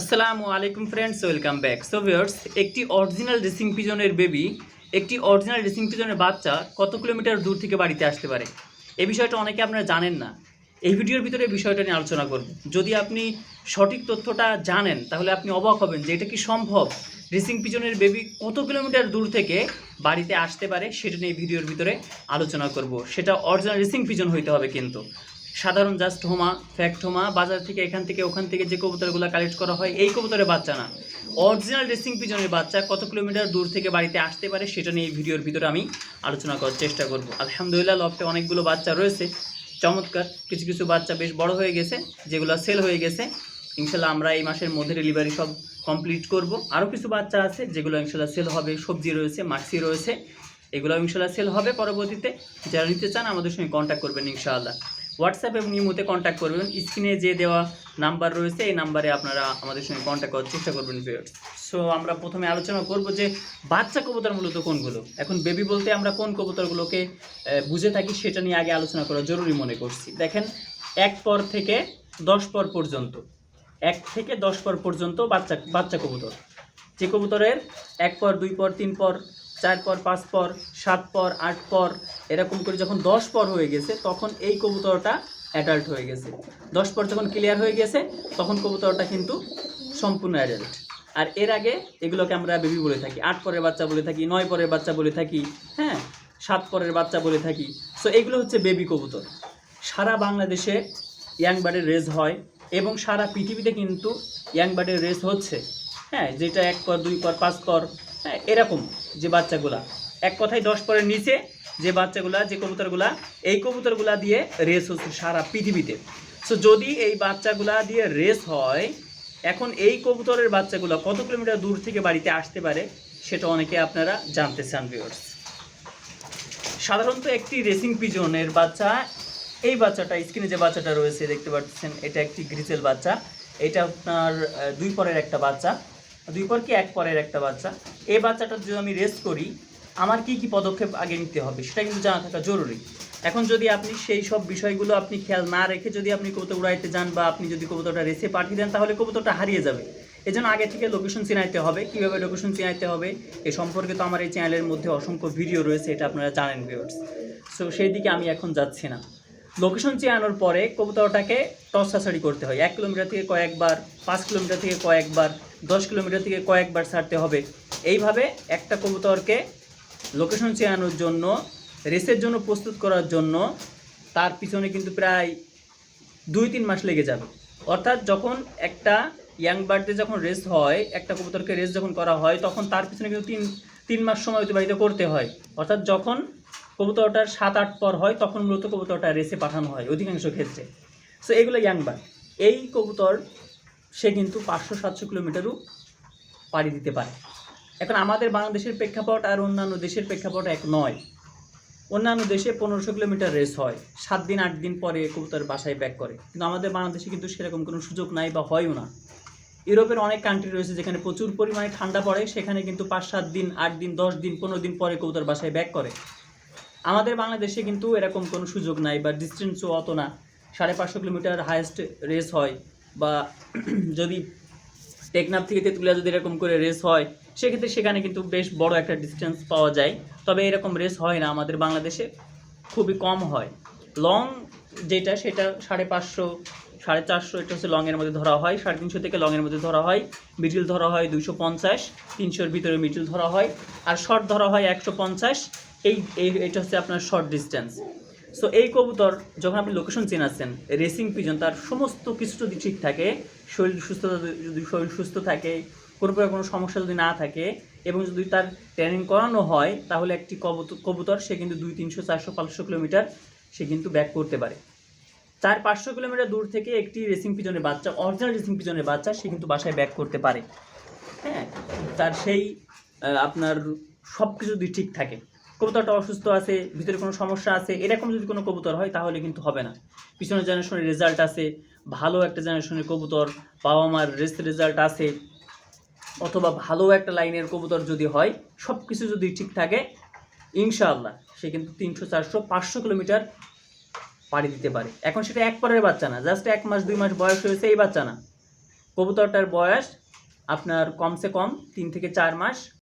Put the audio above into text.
আসসালামু আলাইকুম friends welcome back so viewers একটি অরিজিনাল রেসিং পিজনের বেবি একটি অরিজিনাল রেসিং পিজনের বাচ্চা কত কিলোমিটার দূর থেকে বাড়িতে আসতে পারে? এই বিষয়টা অনেকে আপনারা জানেন না। এই ভিডিওর ভিতরে বিষয়টা নিয়ে আলোচনা করব। যদি আপনি সঠিক তথ্যটা জানেন, তাহলে আপনি অবাক হবেন যে এটা কি সম্ভব? রেসিং পিজনের বেবি কত কিলোমিটার দূর থেকে বাড়িতে আসতে পারে, সেটা নিয়ে ভিডিওর ভিতরে আলোচনা করব। সেটা অরিজিনাল রেসিং পিজন হইতে হবে কিন্তু। সাধারণ জাস্ট হোমা ফ্যাক্ট হোমা, বাজার থেকে এখান থেকে ওখান থেকে যে কবুতরগুলো কালেক্ট করা হয়, এই কবুতরের বাচ্চা না। অরিজিনাল রেসিং পিজনের বাচ্চা, কত কিলোমিটার দূর থেকে বাড়িতে আসতে পারে সেটা নিয়ে এই ভিডিওর ভিতরে আমি আলোচনা করার চেষ্টা করব। আলহামদুলিল্লাহ লফটে অনেকগুলো বাচ্চা রয়েছে। চমৎকার, কিছু কিছু বাচ্চা বেশ বড় হয়ে গেছে, যেগুলো সেল হয়ে গেছে। ইনশাল্লাহ আমরা এই মাসের মধ্যে ডেলিভারি সব কমপ্লিট করব। আরও কিছু বাচ্চা আছে, যেগুলো ইনশাল্লাহ সেল হবে। সবজি রয়েছে মাক্সি রয়েছে এগুলো ইনশাল্লাহ সেল হবে পরবর্তীতে। যারা নিতে চান, আমাদের সঙ্গে কন্ট্যাক্ট করবেন ইনশাআল্লাহ হোয়াটসঅ্যাপ এবং ইমোতে কন্ট্যাক্ট করবেন। স্ক্রিনে যে দেওয়া নাম্বার রয়েছে, এই নাম্বারে আপনারা আমাদের সঙ্গে কন্ট্যাক্ট করার চেষ্টা করবেন সো আমরা প্রথমে আলোচনা করব যে বাচ্চা কবুতর মূলত কোনগুলো? এখন বেবি বলতে আমরা কোন কবুতরগুলোকে বুঝে থাকি সেটা নিয়ে আগে আলোচনা করা জরুরি মনে করছি। দেখেন, এক পর থেকে দশ পর পর্যন্ত, এক থেকে দশ পর পর্যন্ত বাচ্চা বাচ্চা কবুতর। যে কবুতরের এক পর, দুই পর, তিন পর চার পর, পাঁচ পর, সাত পর, আট পর, এরকম করে যখন দশ পর হয়ে গেছে, তখন এই কবুতরটা অ্যাডাল্ট হয়ে গেছে। দশ পর যখন ক্লিয়ার হয়ে গেছে, তখন কবুতরটা কিন্তু সম্পূর্ণ অ্যাডাল্ট আর এর আগে এগুলোকে আমরা বেবি বলে থাকি, আট পরের বাচ্চা বলে থাকি, নয় পরের বাচ্চা বলে থাকি হ্যাঁ সাত পরের বাচ্চা বলে থাকি। সো এগুলো হচ্ছে বেবি কবুতর। সারা বাংলাদেশে ইয়াং বার্ডের রেস হয় এবং সারা পৃথিবীতে কিন্তু ইয়াং বার্ডের রেস হচ্ছে। হ্যাঁ যেটা এক পর, দুই পর, পাঁচ পর হ্যাঁ এরকম যে বাচ্চাগুলা। এক কথায় দশ পরের নিচে যে বাচ্চাগুলা, যে কবুতরগুলা, এই কবুতরগুলা দিয়ে রেস হচ্ছে সারা পৃথিবীতে। সো যদি এই বাচ্চাগুলা দিয়ে রেস হয়, এখন এই কবুতরের বাচ্চাগুলো কত কিলোমিটার দূর থেকে বাড়িতে আসতে পারে, সেটা অনেকে আপনারা জানতে চান ভিউয়ার্স সাধারণত একটি রেসিং পিজনের বাচ্চা, এই বাচ্চাটা স্ক্রিনে যে বাচ্চাটা রয়েছে, দেখতে পাচ্ছেন, এটা একটি গ্রিসেল বাচ্চা। এটা আপনার দুই পরের একটা বাচ্চা। দুই পর কি এক পরের একটা বাচ্চা। এই বাচ্চাটা যদি আমি রেস্ট করি, আমার কি কি পদক্ষেপ আগে নিতে হবে সেটা কিন্তু জানা থাকা জরুরি। এখন যদি আপনি সেই সব বিষয়গুলো আপনি খেয়াল না রেখে যদি আপনি কবুতর উড়াইতে যান বা আপনি যদি কবুতরটা রেসে পাঠিয়ে দেন, তাহলে কবুতরটা হারিয়ে যাবে। এজন্য আগে থেকে লোকেশন চিনাইতে হবে। কীভাবে লোকেশন চিনাইতে হবে, এ সম্পর্কে তো আমার এই চ্যানেলের মধ্যে অসংখ্য ভিডিও রয়েছে, এটা আপনারা জানেন ভিউয়ার্স সো সেই দিকে আমি এখন যাচ্ছি না। লোকেশন চেয়ানোর পরে কবুতরটাকে টস ছাড়ি করতে হয়। এক কিলোমিটার থেকে কয়েকবার, পাঁচ কিলোমিটার থেকে কয়েকবার, দশ কিলোমিটার থেকে কয়েকবার ছাড়তে হবে। এইভাবে একটা কবুতরকে লোকেশন চেয়ানোর জন্য, রেসের জন্য প্রস্তুত করার জন্য তার পিছনে কিন্তু প্রায় দুই তিন মাস লেগে যাবে। অর্থাৎ যখন একটা ইয়াং বার্থডে যখন রেস হয়, একটা কবুতরকে রেস যখন করা হয়, তখন তার পিছনে কিন্তু তিন তিন মাস সময় অতিবাহিত করতে হয়। অর্থাৎ যখন কবুতরটার সাত আট পর হয়, তখন মূলত কবুতরটা রেসে পাঠানো হয় অধিকাংশ ক্ষেত্রে। সো এগুলো ইয়াং বার্ড এই কবুতর, সে কিন্তু পাঁচশো সাতশো কিলোমিটারও পাড়ি দিতে পারে। এখন আমাদের বাংলাদেশের প্রেক্ষাপট আর অন্যান্য দেশের প্রেক্ষাপট এক নয়। অন্যান্য দেশে পনেরোশো কিলোমিটার রেস হয়, সাত দিন, আট দিন পরে কবুতর বাসায় ব্যাক করে। কিন্তু আমাদের বাংলাদেশে কিন্তু সেরকম কোনো সুযোগ নাই বা হয়ও না। ইউরোপের অনেক কান্ট্রি রয়েছে যেখানে প্রচুর পরিমাণে ঠান্ডা পড়ে, সেখানে কিন্তু পাঁচ সাত দিন, আট দিন, দশ দিন, পনেরো দিন পরে কবুতর বাসায় ব্যাক করে। আমাদের বাংলাদেশে কিন্তু এরকম কোনো সুযোগ নাই বা ডিস্টেন্সও অত না। সাড়ে পাঁচশো কিলোমিটার হায়েস্ট রেস হয় বা যদি টেকনাফ থেকে তেঁতুলিয়া যদি এরকম করে রেস হয়, সেক্ষেত্রে সেখানে কিন্তু বেশ বড় একটা ডিস্টেন্স পাওয়া যায়। তবে এরকম রেস হয় না, আমাদের বাংলাদেশে খুবই কম হয়। লং যেটা, সেটা সাড়ে পাঁচশো, সাড়ে চারশো, এটা হচ্ছে লংয়ের মধ্যে ধরা হয়। সাড়ে তিনশো থেকে লংয়ের মধ্যে ধরা হয়। মিডিল ধরা হয় দুশো পঞ্চাশ, তিনশোর ভিতরে মিডিল ধরা হয়। আর শর্ট ধরা হয় একশো পঞ্চাশ এই এটা হচ্ছে আপনার শর্ট ডিস্টেন্স সো এই কবুতর যখন আপনি লোকেশন চেনাচ্ছেন রেসিং পিজন তার সমস্ত কিছু যদি ঠিক থাকে, শরীর সুস্থতা যদি শরীর সুস্থ থাকে, কোনো প্রকার কোনো সমস্যা যদি না থাকে, এবং যদি তার ট্রেনিং করানো হয়, তাহলে একটি কবুতর সে কিন্তু দুই, তিনশো, চারশো, পাঁচশো কিলোমিটার সে কিন্তু ব্যাক করতে পারে। চার পাঁচশো কিলোমিটার দূর থেকে একটি রেসিং পিজনের বাচ্চা অরিজিনাল রেসিং পিজনের বাচ্চা সে কিন্তু বাসায় ব্যাক করতে পারে। হ্যাঁ? তার সেই আপনার সব কিছু যদি ঠিক থাকে। কবুতরটা অসুস্থ আছে, ভিতরে কোনো সমস্যা আছে, এরকম যদি কোনো কবুতর হয় তাহলে কিন্তু হবে না। পিছনের জেনারেশনের রেজাল্ট আছে, ভালো একটা জেনারেশনের কবুতর বাবা মার রেস্ট রেজাল্ট আছে, অথবা ভালো একটা লাইনের কবুতর যদি হয় সব কিছু যদি ঠিক থাকে, ইনশাআল্লাহ সে কিন্তু তিনশো, চারশো, পাঁচশো কিলোমিটার পাড়ি দিতে পারে। এখন সেটা এক পরের বাচ্চা না জাস্ট এক মাস, দুই মাস বয়স হয়েছে এই বাচ্চা না। কবুতরটার বয়স আপনার কমসে কম তিন থেকে চার মাস।